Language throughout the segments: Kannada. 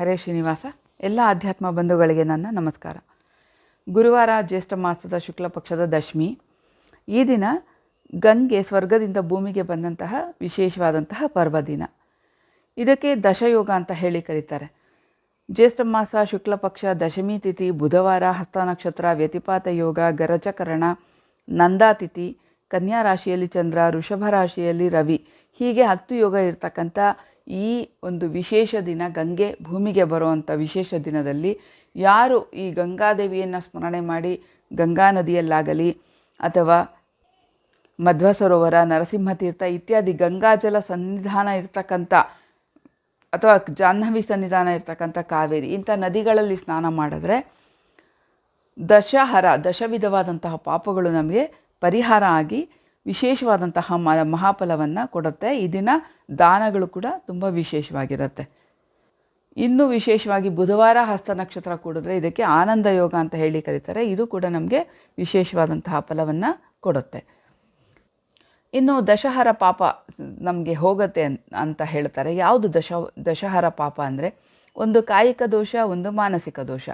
ಹರೇ ಶ್ರೀನಿವಾಸ, ಎಲ್ಲ ಆಧ್ಯಾತ್ಮ ಬಂಧುಗಳಿಗೆ ನನ್ನ ನಮಸ್ಕಾರ. ಗುರುವಾರ ಜ್ಯೇಷ್ಠ ಮಾಸದ ಶುಕ್ಲ ಪಕ್ಷದ ದಶಮಿ. ಈ ದಿನ ಗಂಗೆ ಸ್ವರ್ಗದಿಂದ ಭೂಮಿಗೆ ಬಂದಂತಹ ವಿಶೇಷವಾದಂತಹ ಪರ್ವದಿನ ಇದಕ್ಕೆ ದಶಯೋಗ ಅಂತ ಹೇಳಿ ಕರೀತಾರೆ. ಜ್ಯೇಷ್ಠ ಮಾಸ, ಶುಕ್ಲ ಪಕ್ಷ, ದಶಮಿ ತಿಥಿ, ಬುಧವಾರ, ಹಸ್ತ ನಕ್ಷತ್ರ, ವ್ಯತಿಪಾತ ಯೋಗ, ಗರಜಕರಣ ನಂದಾತಿಥಿ ಕನ್ಯಾ ರಾಶಿಯಲ್ಲಿ ಚಂದ್ರ, ವೃಷಭ ರಾಶಿಯಲ್ಲಿ ರವಿ. ಹೀಗೆ ಹತ್ತು ಯೋಗ ಇರ್ತಕ್ಕಂಥ ಈ ಒಂದು ವಿಶೇಷ ದಿನ ಗಂಗೆ ಭೂಮಿಗೆ ಬರುವಂಥ ವಿಶೇಷ ದಿನದಲ್ಲಿ ಯಾರು ಈ ಗಂಗಾದೇವಿಯನ್ನು ಸ್ಮರಣೆ ಮಾಡಿ ಗಂಗಾ ನದಿಯಲ್ಲಾಗಲಿ ಅಥವಾ ಮಧ್ವ ಸರೋವರ ನರಸಿಂಹತೀರ್ಥ ಇತ್ಯಾದಿ ಗಂಗಾಜಲ ಸನ್ನಿಧಾನ ಇರ್ತಕ್ಕಂಥ ಅಥವಾ ಜಾಹ್ನವಿ ಸನ್ನಿಧಾನ ಇರ್ತಕ್ಕಂಥ ಕಾವೇರಿ ಇಂಥ ನದಿಗಳಲ್ಲಿ ಸ್ನಾನ ಮಾಡಿದ್ರೆ ದಶಹರ ದಶವಿಧವಾದಂತಹ ಪಾಪಗಳು ನಮಗೆ ಪರಿಹಾರ ಆಗಿ ವಿಶೇಷವಾದಂತಹ ಮ, ಮಹಾಫಲವನ್ನು ಕೊಡುತ್ತೆ. ದಿನ ದಾನಗಳು ಕೂಡ ತುಂಬ ವಿಶೇಷವಾಗಿರುತ್ತೆ. ಇನ್ನು ವಿಶೇಷವಾಗಿ ಬುಧವಾರ ಹಸ್ತ ನಕ್ಷತ್ರ ಕೂಡಿದ್ರೆ ಇದಕ್ಕೆ ಆನಂದ ಯೋಗ ಅಂತ ಹೇಳಿ ಕರೀತಾರೆ. ಇದು ಕೂಡ ನಮಗೆ ವಿಶೇಷವಾದಂತಹ ಫಲವನ್ನು ಕೊಡುತ್ತೆ. ಇನ್ನು ದಶಹರ ಪಾಪ ನಮಗೆ ಹೋಗುತ್ತೆ ಅಂತ ಹೇಳ್ತಾರೆ. ಯಾವುದು ದಶ, ದಶಹರ ಪಾಪ ಅಂದರೆ ಒಂದು ಕಾಯಿಕ ದೋಷ, ಒಂದು ಮಾನಸಿಕ ದೋಷ.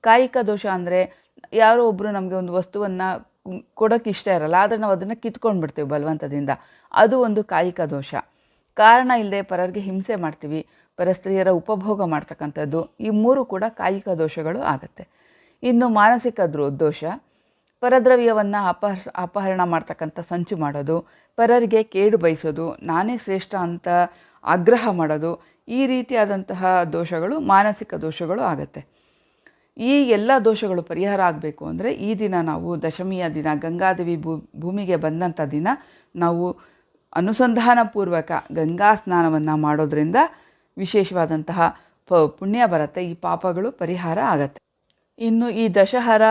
ಕಾಯಿಕ ದೋಷ ಅಂದರೆ ಯಾರೋ ಒಬ್ಬರು ನಮಗೆ ಒಂದು ವಸ್ತುವನ್ನು ಕೊಡೋಕ್ಕೆ ಇಷ್ಟ ಇರಲ್ಲ, ಆದರೆ ನಾವು ಅದನ್ನು ಕಿತ್ಕೊಂಡು ಬಿಡ್ತೀವಿ ಬಲವಂತದಿಂದ. ಅದು ಒಂದು ಕಾಯಿಕ ದೋಷ. ಕಾರಣ ಇಲ್ಲದೆ ಪರರಿಗೆ ಹಿಂಸೆ ಮಾಡ್ತೀವಿ, ಪರಸ್ತ್ರೀಯರ ಉಪಭೋಗ ಮಾಡ್ತಕ್ಕಂಥದ್ದು, ಈ ಮೂರು ಕೂಡ ಕಾಯಿಕ ದೋಷಗಳು ಆಗುತ್ತೆ. ಇನ್ನು ಮಾನಸಿಕ ದ್ರೋ, ದೋಷ. ಪರದ್ರವ್ಯವನ್ನು ಅಪಹ ಅಪಹರಣ ಮಾಡ್ತಕ್ಕಂಥ ಸಂಚು ಮಾಡೋದು, ಪರರಿಗೆ ಕೇಡು ಬಯಸೋದು, ನಾನೇ ಶ್ರೇಷ್ಠ ಅಂತ ಆಗ್ರಹ ಮಾಡೋದು, ಈ ರೀತಿಯಾದಂತಹ ದೋಷಗಳು ಮಾನಸಿಕ ದೋಷಗಳು ಆಗುತ್ತೆ. ಈ ಎಲ್ಲ ದೋಷಗಳು ಪರಿಹಾರ ಆಗಬೇಕು ಅಂದರೆ ಈ ದಿನ ನಾವು ದಶಮಿಯ ದಿನ, ಗಂಗಾದೇವಿ ಭೂ, ಭೂಮಿಗೆ ಬಂದಂಥ ದಿನ ನಾವು ಅನುಸಂಧಾನಪೂರ್ವಕ ಗಂಗಾ ಸ್ನಾನವನ್ನು ಮಾಡೋದರಿಂದ ವಿಶೇಷವಾದಂತಹ ಪ, ಪುಣ್ಯ ಬರುತ್ತೆ, ಈ ಪಾಪಗಳು ಪರಿಹಾರ ಆಗತ್ತೆ. ಇನ್ನು ಈ ದಶಹರ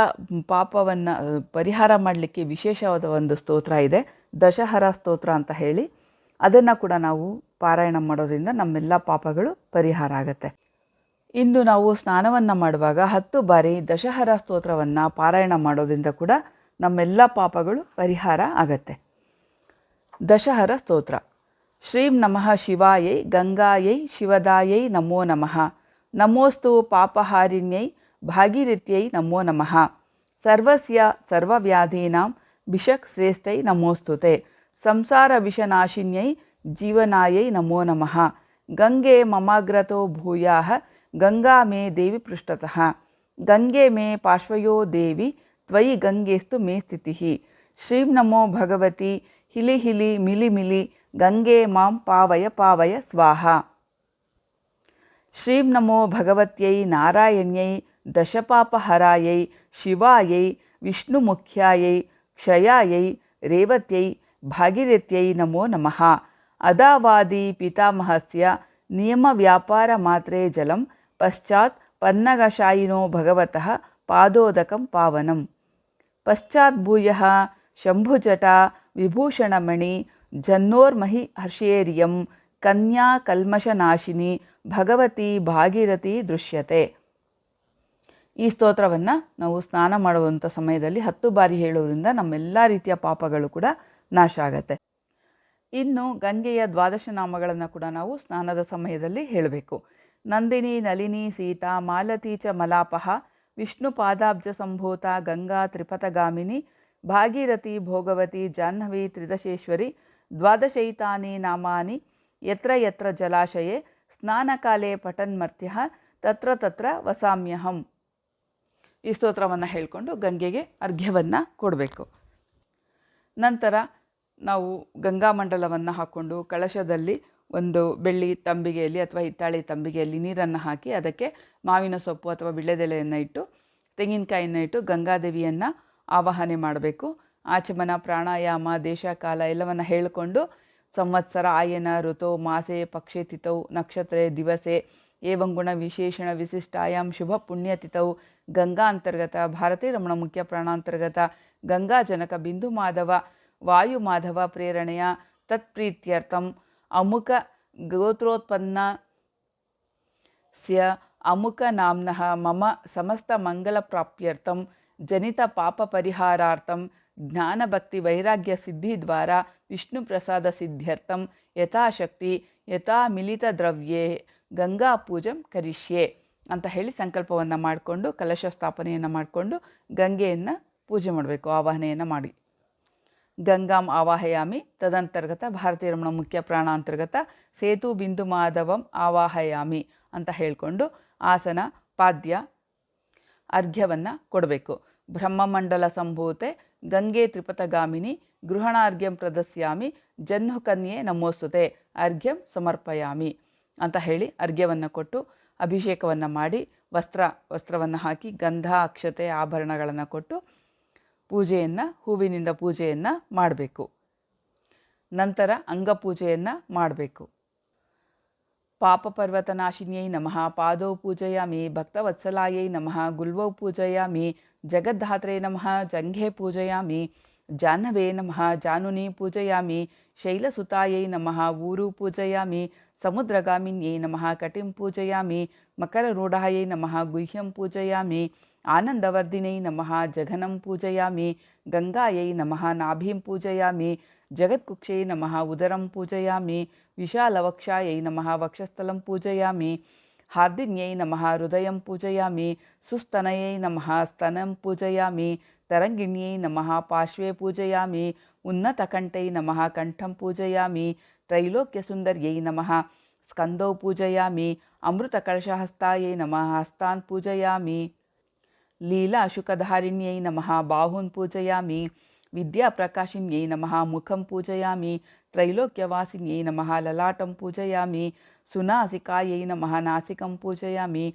ಪಾಪವನ್ನು ಪರಿಹಾರ ಮಾಡಲಿಕ್ಕೆ ವಿಶೇಷವಾದ ಒಂದು ಸ್ತೋತ್ರ ಇದೆ, ದಶಹರ ಸ್ತೋತ್ರ ಅಂತ ಹೇಳಿ, ಅದನ್ನು ಕೂಡ ನಾವು ಪಾರಾಯಣ ಮಾಡೋದ್ರಿಂದ ನಮ್ಮೆಲ್ಲ ಪಾಪಗಳು ಪರಿಹಾರ ಆಗುತ್ತೆ. ಇಂದು ನಾವು ಸ್ನಾನವನ್ನು ಮಾಡುವಾಗ ಹತ್ತು ಬಾರಿ ದಶಹರ ಸ್ತೋತ್ರವನ್ನು ಪಾರಾಯಣ ಮಾಡೋದ್ರಿಂದ ಕೂಡ ನಮ್ಮೆಲ್ಲ ಪಾಪಗಳು ಪರಿಹಾರ ಆಗತ್ತೆ. ದಶಹರ ಸ್ತೋತ್ರ. ಶ್ರೀಂ ನಮಃ ಶಿವಾಯೈ ಗಂಗಾಯೈ ಶಿವದಾಯೈ ನಮೋ ನಮಃ. ನಮೋಸ್ತು ಪಾಪಹಾರಿಣ್ಯೈ ಭಾಗೀರಥ್ಯೈ ನಮೋ ನಮಃ. ಸರ್ವಸ್ಯ ಸರ್ವವ್ಯಾಧೀನಾಂ ಬಿಷಕ್ ಶ್ರೇಷ್ಠೈ ನಮೋಸ್ತುತೆ. ಸಂಸಾರ ವಿಷನಾಶಿನ್ಯೈ ಜೀವನಾಯೈ ನಮೋ ನಮಃ. ಗಂಗೆ ಮಮಾಗ್ರತೋ ಭೂಯಾಹ ಗಂಗಾ ಮೇ ದೇವಿ ಪೃಷ್ಠತಃ ಗಂಗೆ ಮೇ ಪಾರ್ಶ್ವಯೋ ದೇವಿ ತ್ವಯಿ ಗಂಗೆಸ್ತು ಮೇ ಸ್ಥಿತಿಃ ಶ್ರೀಂ ನಮೋ ಭಗವತಿ ಹಿಲಿ ಹಿಲಿ ಮಿಲಿ ಮಿಲಿ ಗಂಗೆ ಮಾಂ ಪಾವಯ ಪಾವಯ ಸ್ವಾಹ ಶ್ರೀಂ ನಮೋ ಭಗವತ್ಯೈ ನಾರಾಯಣ್ಯೈ ದಶಪಾಪಹರಾಯೈ ಶಿವಾಯೈ ವಿಷ್ಣುಮುಖ್ಯಾಯೈ ಕ್ಷಯಾಯೈ ರೇವತ್ಯೈ ಭಾಗೀರಥ್ಯೈ ನಮೋ ನಮಃ ಅದಾವಾದಿ ಪಿತಾಮಹಸ್ಯ ನಿಯಮವ್ಯಾಪಾರ ಮಾತ್ರೆ ಜಲಂ ಪಶ್ಚಾತ್ ಪನ್ನಗಶಾಯಿನೋ ಭಗವತಃ ಪಾದೋದಕಂ ಪಾವನಂ. ಪಶ್ಚಾತ್ ಭೂಯಃ ಶಂಭುಜಟ ವಿಭೂಷಣಮಣಿ ಜನ್ನೋರ್ಮಹಿ ಹರ್ಷೇರಿಯಂ ಕನ್ಯಾ ಕಲ್ಮಶನಾಶಿನಿ ಭಗವತಿ ಭಾಗೀರಥಿ ದೃಶ್ಯತೆ. ಈ ಸ್ತೋತ್ರವನ್ನು ನಾವು ಸ್ನಾನ ಮಾಡುವಂಥ ಸಮಯದಲ್ಲಿ ಹತ್ತು ಬಾರಿ ಹೇಳುವುದರಿಂದ ನಮ್ಮೆಲ್ಲ ರೀತಿಯ ಪಾಪಗಳು ಕೂಡ ನಾಶ ಆಗತ್ತೆ. ಇನ್ನು ಗಂಗೆಯ ದ್ವಾದಶ ನಾಮಗಳನ್ನು ಕೂಡ ನಾವು ಸ್ನಾನದ ಸಮಯದಲ್ಲಿ ಹೇಳಬೇಕು. ನಂದಿನಿ ನಲಿನಿ ಸೀತಾ, ಮಾಲತಿ ಚ ಮಲಾಪಹ ವಿಷ್ಣು ಪಾದಾಬ್ಜ ಸಂಭೂತ, ಗಂಗಾ ತ್ರಿಪಥಗಾಮಿನಿ, ಭಾಗೀರಥಿ, ಭೋಗವತಿ, ಜಾಹ್ನವಿ, ತ್ರಿದಶೇಶ್ವರಿ, ದ್ವಾದಶೈತಾನಿ ನಾಮಾನಿ, ಯತ್ರ ಯತ್ರ ಜಲಾಶಯೇ ಸ್ನಾನಕಾಲೇ ಪಟನ್ಮರ್ತ್ಯ ತತ್ರ ತತ್ರ ವಸಾಮ್ಯಹಂ. ಈ ಸ್ತೋತ್ರವನ್ನು ಹೇಳಿಕೊಂಡು ಗಂಗೆಗೆ ಅರ್ಘ್ಯವನ್ನು ಕೊಡಬೇಕು. ನಂತರ ನಾವು ಗಂಗಾಮಂಡಲವನ್ನು ಹಾಕ್ಕೊಂಡು ಕಳಶದಲ್ಲಿ ಒಂದು ಬೆಳ್ಳಿ ತಂಬಿಗೆಯಲ್ಲಿ ಅಥವಾ ಹಿತ್ತಾಳೆ ತಂಬಿಗೆಯಲ್ಲಿ ನೀರನ್ನು ಹಾಕಿ ಅದಕ್ಕೆ ಮಾವಿನ ಸೊಪ್ಪು ಅಥವಾ ವಿಳ್ಳೆದೆಲೆಯನ್ನು ಇಟ್ಟು, ತೆಂಗಿನಕಾಯಿಯನ್ನು ಇಟ್ಟು ಗಂಗಾದೇವಿಯನ್ನು ಆವಾಹನೆ ಮಾಡಬೇಕು. ಆಚಮನ, ಪ್ರಾಣಾಯಾಮ, ದೇಶಕಾಲ ಎಲ್ಲವನ್ನು ಹೇಳಿಕೊಂಡು ಸಂವತ್ಸರ, ಆಯನ, ಋತೋ, ಮಾಸೆ, ಪಕ್ಷೆ, ತಿಥೌ, ನಕ್ಷತ್ರೆ, ದಿವಸೆ ಏವಂಗುಣ ವಿಶೇಷಣ, ವಿಶಿಷ್ಟಾಯಾಂ, ಶುಭ ಪುಣ್ಯತಿಥೌ ಗಂಗಾ ಅಂತರ್ಗತ, ಭಾರತೀ ರಮಣ ಮುಖ್ಯ ಪ್ರಾಣಾಂತರ್ಗತ, ಗಂಗಾ ಜನಕ ಬಿಂದು ಮಾಧವ, ವಾಯು ಮಾಧವ ಪ್ರೇರಣೆಯ ತತ್ಪ್ರೀತ್ಯರ್ಥಂ ಅಮುಕ ಗೋತ್ರೋತ್ಪನ್ನ ಸ್ಯ ಅಮುಕನಾಮ್ನಃ ಮಮ ಸಮಸ್ತಮಂಗಲಪ್ರಾಪ್ಯರ್ಥಂ ಜನಿತಪಾಪಪರಿಹಾರಾರ್ಥಂ ವಿಷ್ಣು ಪ್ರಸಾದ ಯಥಾಶಕ್ತಿ ಯಥಾ ಮಿಲಿತ ದ್ರವ್ಯೇ ಗಂಗಾ ಪೂಜಂ ಕರಿಷ್ಯೆ ಅಂತ ಹೇಳಿ ಸಂಕಲ್ಪವನ್ನು ಮಾಡಿಕೊಂಡು ಕಲಶ ಸ್ಥಾಪನೆಯನ್ನು ಮಾಡಿಕೊಂಡು ಗಂಗೆಯನ್ನು ಪೂಜೆ ಮಾಡಬೇಕು, ಆವಾಹನೆಯನ್ನು ಮಾಡಿ. ಗಂಗಾಂ ಆವಾಹಯಾಮಿ ತದಂತರ್ಗತ ಭಾರತೀಯ ರಮಣ ಮುಖ್ಯ ಪ್ರಾಣ ಅಂತರ್ಗತ ಸೇತು ಬಿಂದು ಮಾಧವಂ ಆವಾಹಯಾಮಿ ಅಂತ ಹೇಳಿಕೊಂಡು ಆಸನ, ಪಾದ್ಯ, ಅರ್ಘ್ಯವನ್ನು ಕೊಡಬೇಕು. ಬ್ರಹ್ಮಮಂಡಲ ಸಂಭೂತೆ ಗಂಗೆ ತ್ರಿಪಥಗಾಮಿನಿ ಗೃಹಣಾರ್ಘ್ಯಂ ಪ್ರದಸ್ಯಾಮಿ ಜನ್ಮಕನ್ಯೆ ನಮೋಸ್ತುತೆ ಅರ್ಘ್ಯಂ ಸಮರ್ಪಯಾಮಿ ಅಂತ ಹೇಳಿ ಅರ್ಘ್ಯವನ್ನು ಕೊಟ್ಟು ಅಭಿಷೇಕವನ್ನು ಮಾಡಿ ವಸ್ತ್ರ, ವಸ್ತ್ರವನ್ನು ಹಾಕಿ ಗಂಧ, ಅಕ್ಷತೆ, ಆಭರಣಗಳನ್ನು ಕೊಟ್ಟು ಪೂಜೆಯನ್ನು, ಹೂವಿನಿಂದ ಪೂಜೆಯನ್ನು ಮಾಡಬೇಕು. ನಂತರ ಅಂಗಪೂಜೆಯನ್ನು ಮಾಡಬೇಕು. ಪಾಪಪರ್ವತನಾಶಿನ್ಯೈ ನಮಃ, ಪಾದೌ ಪೂಜಯಾಮಿ ಭಕ್ತವತ್ಸಲಾಯೈ ನಮಃ, ಗುಲ್ವೌ ಪೂಜಯಾಮಿ ಜಗದ್ಧಾತ್ರೆ ನಮಃ, ಜಂಘೆ ಪೂಜಯಾಮಿ ಜಾಹ್ನವೇ ನಮಃ, ಜಾನುನಿ ಪೂಜಯಾಮಿ ಶೈಲಸುತಾಯೈ ನಮಃ, ಊರು ಪೂಜಯಾಮಿ ಸಮುದ್ರಗಾಮಿನ್ಯೈ ನಮಃ, ಕಟಿಂ ಪೂಜಯಾಮಿ ಮಕರರೂಢಾಯೈ ನಮಃ, ಗುಹ್ಯಂ ಪೂಜಯಾಮಿ ಆನಂದವರ್ಧಿನೈ ನಮಃ ಜಘನಂ ಪೂಜಯಾಮಿ ಗಂಗಾಯೈ ನಮಃ ನಾಭಿಂ ಪೂಜಯಾಮಿ ಜಗತ್ಕುಕ್ಷೈ ನಮಃ ಉದರಂ ಪೂಜಯಾಮಿ ವಿಶಾಲವಕ್ಷಾಯೈ ನಮಃ ವಕ್ಷಸ್ಥಲಂ ಪೂಜಯಾಮಿ ಹಾರ್ದಿನ್ಯೈ ನಮಃ ಹೃದಯಂ ಪೂಜಯಾಮಿ ಸುಸ್ತನಯೈ ನಮಃ ಸ್ತನಂ ಪೂಜಯಾಮಿ ತರಂಗಿಣ್ಯೈ ನಮಃ ಪಾರ್ಶ್ವೇ ಪೂಜಯಾಮಿ ಉನ್ನತಕಂಠೈ ನಮಃ ಕಂಠಂ ಪೂಜಯಾಮಿ ತ್ರೈಲೋಕ್ಯಸುಂದರ್ಯೈ ನಮಃ ಸ್ಕಂದೌ ಪೂಜಯಾಮಿ ಅಮೃತಕಳಶಹಸ್ತಾಯೈ ನಮಃ ಹಸ್ತಾನ್ ಪೂಜಯಾಮಿ ಲೀಲಾಶುಕಧಾರಿಣ್ಯೈ ನಮಃ ಬಾಹುನ್ ಪೂಜಯಾಮಿ ವಿದ್ಯಾಪ್ರಕಾಶಿನ್ಯೈ ನಮಃ ಮುಖಂ ಪೂಜಯಾಮಿ ತ್ರೈಲೋಕ್ಯವಾಸಿನ್ಯೈ ನಮಃ ಲಲಾಟಂ ಪೂಜಯಾಮಿ ಸುನಾಸಿಕಾಯೈ ನಮಃ ನಾಸಿಕಂ ಪೂಜಯಾಮಿ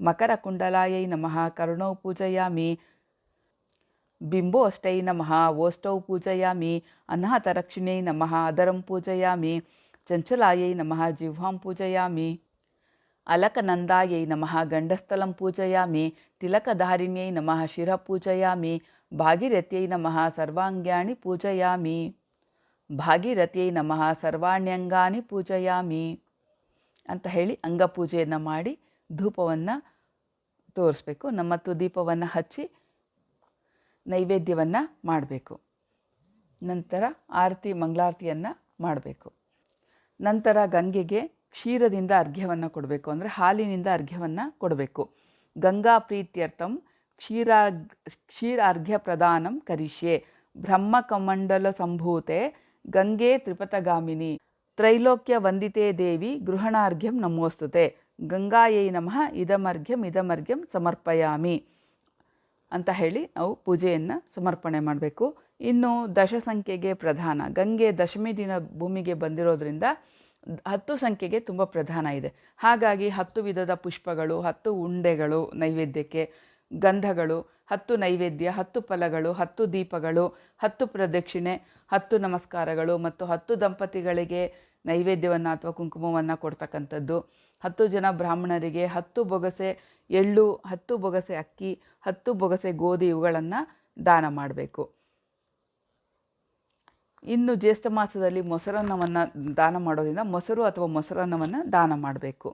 ಮಕರಕುಂಡಲಾಯೈ ನಮಃ ಕರ್ಣೌ ಪೂಜಯಾಮಿ ಬಿಂಬೋಷ್ಟೈ ನಮಃ ಓಷ್ಟೌ ಪೂಜಯಾಮಿ ಅನಾಥರಕ್ಷಿಣ್ಯೈ ನಮಃ ಅದರಂ ಪೂಜಯಾಮಿ ಚಂಚಲಾಯೈ ನಮಃ ಜಿಹ್ವಾಂ ಪೂಜಯಾಮಿ ಅಲಕನಂದಾಯೈ ನಮಃ ಗಂಡಸ್ಥಲಂ ಪೂಜಯಾಮಿ ತಿಲಕಧಾರಿಣ್ಯೈ ನಮಃ ಶಿರ ಪೂಜಯಾಮಿ, ಭಾಗೀರಥ್ಯೈ ನಮಃ ಸರ್ವಾಂಗ್ಯಾಣಿ ಪೂಜಯಾಮಿ, ಭಾಗೀರಥ್ಯೈ ನಮಃ ಸರ್ವಾಣ್ಯಂಗಾನಿ ಪೂಜಯಾಮಿ ಅಂತ ಹೇಳಿ ಅಂಗಪೂಜೆಯನ್ನು ಮಾಡಿ ಧೂಪವನ್ನು ತೋರಿಸ್ಬೇಕು. ನಮ್ಮ ದೀಪವನ್ನು ಹಚ್ಚಿ ನೈವೇದ್ಯವನ್ನು ಮಾಡಬೇಕು. ನಂತರ ಆರತಿ, ಮಂಗಳಾರತಿಯನ್ನು ಮಾಡಬೇಕು. ನಂತರ ಗಂಗೆಗೆ ಕ್ಷೀರದಿಂದ ಅರ್ಘ್ಯವನ್ನು ಕೊಡಬೇಕು. ಅಂದರೆ ಹಾಲಿನಿಂದ ಅರ್ಘ್ಯವನ್ನು ಕೊಡಬೇಕು. ಗಂಗಾ ಪ್ರೀತ್ಯರ್ಥಂ ಕ್ಷೀರ ಕ್ಷೀರಾರ್ಘ್ಯ ಪ್ರದಾನಂ ಕರಿಷ್ಯೆ ಬ್ರಹ್ಮಕಮಂಡಲ ಸಂಭೂತೆ ಗಂಗೆ ತ್ರಿಪಥಗಾಮಿನಿ ತ್ರೈಲೋಕ್ಯ ವಂದಿತೆ ದೇವಿ ಗೃಹಣಾರ್ಘ್ಯಂ ನಮೋಸ್ತುತೆ ಗಂಗಾಯೈ ನಮಃ ಇದಮರ್ಘ್ಯಂ ಇದಮರ್ಘ್ಯಂ ಸಮರ್ಪಯಾಮಿ ಅಂತ ಹೇಳಿ ನಾವು ಪೂಜೆಯನ್ನು ಸಮರ್ಪಣೆ ಮಾಡಬೇಕು. ಇನ್ನು ದಶ ಸಂಖ್ಯೆಗೆ ಪ್ರಧಾನ ಗಂಗೆ ದಶಮಿ ದಿನ ಭೂಮಿಗೆ ಬಂದಿರೋದ್ರಿಂದ ಹತ್ತು ಸಂಖ್ಯೆಗೆ ತುಂಬ ಪ್ರಧಾನ ಇದೆ. ಹಾಗಾಗಿ ಹತ್ತು ವಿಧದ ಪುಷ್ಪಗಳು, ಹತ್ತು ಉಂಡೆಗಳು ನೈವೇದ್ಯಕ್ಕೆ, ಗಂಧಗಳು, ಹತ್ತು ನೈವೇದ್ಯ, ಹತ್ತು ಫಲಗಳು, ಹತ್ತು ದೀಪಗಳು, ಹತ್ತು ಪ್ರದಕ್ಷಿಣೆ, ಹತ್ತು ನಮಸ್ಕಾರಗಳು ಮತ್ತು ಹತ್ತು ದಂಪತಿಗಳಿಗೆ ನೈವೇದ್ಯವನ್ನು ಅಥವಾ ಕುಂಕುಮವನ್ನು ಕೊಡ್ತಕ್ಕಂಥದ್ದು. ಹತ್ತು ಜನ ಬ್ರಾಹ್ಮಣರಿಗೆ ಹತ್ತು ಬೊಗಸೆ ಎಳ್ಳು, ಹತ್ತು ಬೊಗಸೆ ಅಕ್ಕಿ, ಹತ್ತು ಬೊಗಸೆ ಗೋಧಿ ಇವುಗಳನ್ನು ದಾನ ಮಾಡಬೇಕು. ಇನ್ನು ಜ್ಯೇಷ್ಠ ಮಾಸದಲ್ಲಿ ಮೊಸರನ್ನವನ್ನು ದಾನ ಮಾಡೋದ್ರಿಂದ ಮೊಸರು ಅಥವಾ ಮೊಸರನ್ನವನ್ನು ದಾನ ಮಾಡಬೇಕು.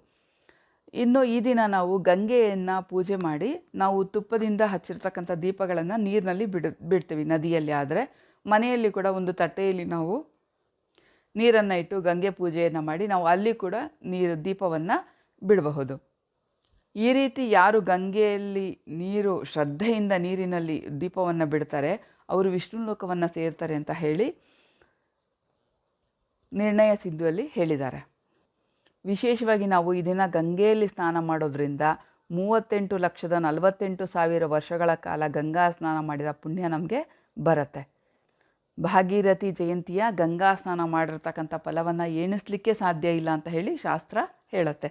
ಇನ್ನು ಈ ದಿನ ನಾವು ಗಂಗೆಯನ್ನು ಪೂಜೆ ಮಾಡಿ ನಾವು ತುಪ್ಪದಿಂದ ಹಚ್ಚಿರ್ತಕ್ಕಂಥ ದೀಪಗಳನ್ನು ನೀರಿನಲ್ಲಿ ಬಿಡು, ಬಿಡ್ತೀವಿ ನದಿಯಲ್ಲಿ. ಆದರೆ ಮನೆಯಲ್ಲಿ ಕೂಡ ಒಂದು ತಟ್ಟೆಯಲ್ಲಿ ನಾವು ನೀರನ್ನು ಇಟ್ಟು ಗಂಗೆ ಪೂಜೆಯನ್ನು ಮಾಡಿ ನಾವು ಅಲ್ಲಿ ಕೂಡ ನೀರು, ದೀಪವನ್ನು ಬಿಡಬಹುದು. ಈ ರೀತಿ ಯಾರು ಗಂಗೆಯಲ್ಲಿ ನೀರು, ಶ್ರದ್ಧೆಯಿಂದ ನೀರಿನಲ್ಲಿ ದೀಪವನ್ನು ಬಿಡ್ತಾರೆ, ಅವರು ವಿಷ್ಣು ಲೋಕವನ್ನು ಸೇರ್ತಾರೆ ಅಂತ ಹೇಳಿ ನಿರ್ಣಯ ಸಿದ್ಧುವಲ್ಲಿ ಹೇಳಿದ್ದಾರೆ. ವಿಶೇಷವಾಗಿ ನಾವು ಈ ದಿನ ಗಂಗೆಯಲ್ಲಿ ಸ್ನಾನ ಮಾಡೋದ್ರಿಂದ ಮೂವತ್ತೆಂಟು ಲಕ್ಷದ ನಲವತ್ತೆಂಟು ಸಾವಿರ ವರ್ಷಗಳ ಕಾಲ ಗಂಗಾ ಸ್ನಾನ ಮಾಡಿದ ಪುಣ್ಯ ನಮಗೆ ಬರುತ್ತೆ. ಭಾಗೀರಥಿ ಜಯಂತಿಯ ಗಂಗಾ ಸ್ನಾನ ಮಾಡಿರ್ತಕ್ಕಂಥ ಫಲವನ್ನು ಎಣಿಸ್ಲಿಕ್ಕೆ ಸಾಧ್ಯ ಇಲ್ಲ ಅಂತ ಹೇಳಿ ಶಾಸ್ತ್ರ ಹೇಳುತ್ತೆ.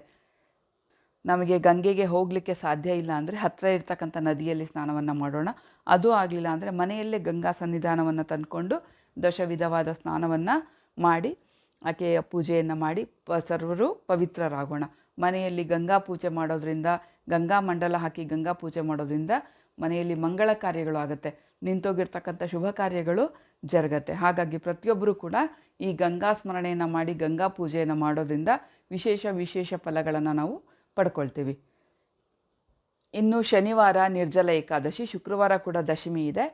ನಮಗೆ ಗಂಗೆಗೆ ಹೋಗಲಿಕ್ಕೆ ಸಾಧ್ಯ ಇಲ್ಲ ಅಂದರೆ ಹತ್ತಿರ ಇರ್ತಕ್ಕಂಥ ನದಿಯಲ್ಲಿ ಸ್ನಾನವನ್ನು ಮಾಡೋಣ. ಅದು ಆಗಲಿಲ್ಲ ಅಂದರೆ ಮನೆಯಲ್ಲೇ ಗಂಗಾ ಸನ್ನಿಧಾನವನ್ನು ತಂದುಕೊಂಡು ದಶವಿಧವಾದ ಸ್ನಾನವನ್ನು ಮಾಡಿ ಆಕೆಯ ಪೂಜೆಯನ್ನು ಮಾಡಿ ಪ ಸರ್ವರು ಪವಿತ್ರರಾಗೋಣ. ಮನೆಯಲ್ಲಿ ಗಂಗಾ ಪೂಜೆ ಮಾಡೋದ್ರಿಂದ, ಗಂಗಾ ಮಂಡಲ ಹಾಕಿ ಗಂಗಾ ಪೂಜೆ ಮಾಡೋದ್ರಿಂದ ಮನೆಯಲ್ಲಿ ಮಂಗಳ ಕಾರ್ಯಗಳು ಆಗುತ್ತೆ. ನಿಂತೋಗಿರ್ತಕ್ಕಂಥ ಶುಭ ಕಾರ್ಯಗಳು ಜರುಗತ್ತೆ. ಹಾಗಾಗಿ ಪ್ರತಿಯೊಬ್ಬರೂ ಕೂಡ ಈ ಗಂಗಾ ಸ್ಮರಣೆಯನ್ನು ಮಾಡಿ, ಗಂಗಾ ಪೂಜೆಯನ್ನು ಮಾಡೋದ್ರಿಂದ ವಿಶೇಷ ವಿಶೇಷ ಫಲಗಳನ್ನು ನಾವು ಪಡ್ಕೊಳ್ತೀವಿ. ಇನ್ನು ಶನಿವಾರ ನಿರ್ಜಲ ಏಕಾದಶಿ, ಶುಕ್ರವಾರ ಕೂಡ ದಶಮಿ ಇದೆ.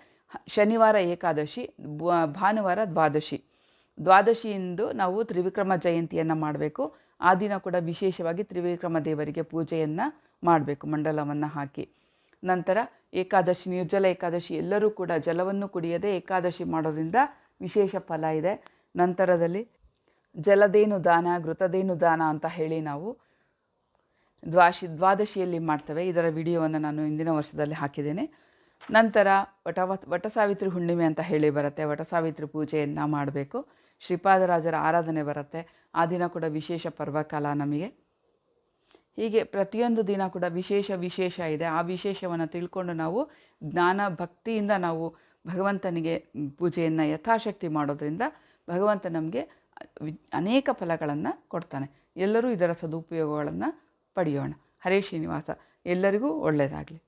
ಶನಿವಾರ ಏಕಾದಶಿ ಭಾನುವಾರ ದ್ವಾದಶಿ. ದ್ವಾದಶಿಯಿಂದ ನಾವು ತ್ರಿವಿಕ್ರಮ ಜಯಂತಿಯನ್ನು ಮಾಡಬೇಕು. ಆ ದಿನ ಕೂಡ ವಿಶೇಷವಾಗಿ ತ್ರಿವಿಕ್ರಮ ದೇವರಿಗೆ ಪೂಜೆಯನ್ನು ಮಾಡಬೇಕು, ಮಂಡಲವನ್ನು ಹಾಕಿ. ನಂತರ ಏಕಾದಶಿ, ನಿರ್ಜಲ ಏಕಾದಶಿ ಎಲ್ಲರೂ ಕೂಡ ಜಲವನ್ನು ಕುಡಿಯದೆ ಏಕಾದಶಿ ಮಾಡೋದ್ರಿಂದ ವಿಶೇಷ ಫಲ ಇದೆ. ನಂತರದಲ್ಲಿ ಜಲದೇನು ದಾನ, ಘೃತದೇನು ದಾನ ಅಂತ ಹೇಳಿ ನಾವು ದ್ವಾಶಿ, ದ್ವಾದಶಿಯಲ್ಲಿ ಮಾಡ್ತೇವೆ. ಇದರ ವಿಡಿಯೋವನ್ನು ನಾನು ಇಂದಿನ ವರ್ಷದಲ್ಲಿ ಹಾಕಿದ್ದೇನೆ. ನಂತರ ವಟ ವಟಸಾವಿತ್ರಿ ಹುಣ್ಣಿಮೆ ಅಂತ ಹೇಳಿ ಬರುತ್ತೆ. ವಟಸಾವಿತ್ರಿ ಪೂಜೆಯನ್ನು ಮಾಡಬೇಕು. ಶ್ರೀಪಾದರಾಜರ ಆರಾಧನೆ ಬರುತ್ತೆ. ಆ ದಿನ ಕೂಡ ವಿಶೇಷ ಪರ್ವಕಾಲ ನಮಗೆ. ಹೀಗೆ ಪ್ರತಿಯೊಂದು ದಿನ ಕೂಡ ವಿಶೇಷ ವಿಶೇಷ ಇದೆ. ಆ ವಿಶೇಷವನ್ನು ತಿಳ್ಕೊಂಡು ನಾವು ಜ್ಞಾನ ಭಕ್ತಿಯಿಂದ ನಾವು ಭಗವಂತನಿಗೆ ಪೂಜೆಯನ್ನು ಯಥಾಶಕ್ತಿ ಮಾಡೋದ್ರಿಂದ ಭಗವಂತ ನಮಗೆ ಅನೇಕ ಫಲಗಳನ್ನು ಕೊಡ್ತಾನೆ. ಎಲ್ಲರೂ ಇದರ ಸದುಪಯೋಗಗಳನ್ನು ಪಡೆಯೋಣ. ಹರೇ ಶ್ರೀನಿವಾಸ. ಎಲ್ಲರಿಗೂ ಒಳ್ಳೆಯದಾಗಲಿ